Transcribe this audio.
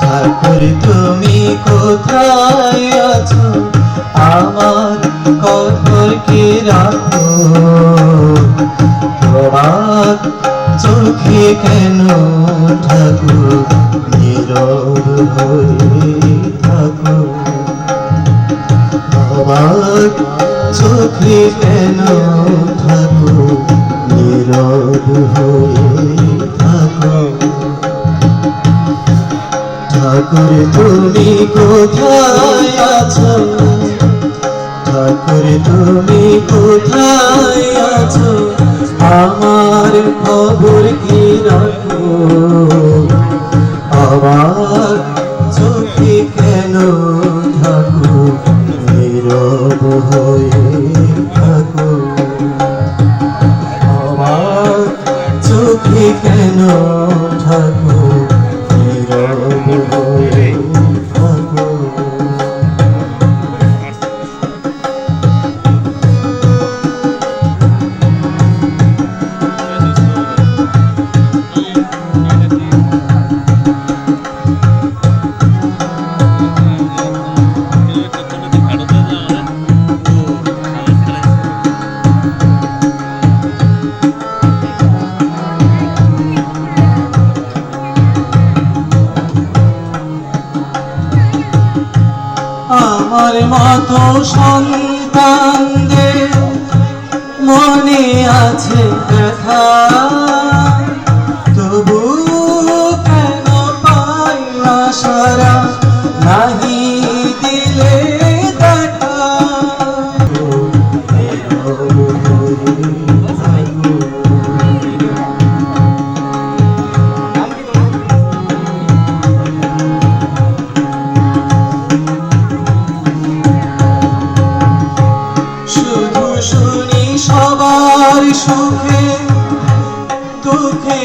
ঠাকুর, তুমি কোথায় আছো? আমার কবরকে রাখো? তোমার চোখে কেন ঠাকুর? নীরব হয়ে থাকো। আমার চোখে কেন ঠাকুর? নীরব হয়ে ঠাকুর, তুমি কোথায় আছো? ঠাকুর, তুমি কোথায় আছো? আমার খবর কি রাখো? আমার চোখে কেন ঠাকুর নীরব হয়ে থাকো? আমার চোখে কেন ঠাকুর আমার মতো সন্তানদের মনে আছে ব্যথা। শুধু শুনি সবার সুখে দুঃখে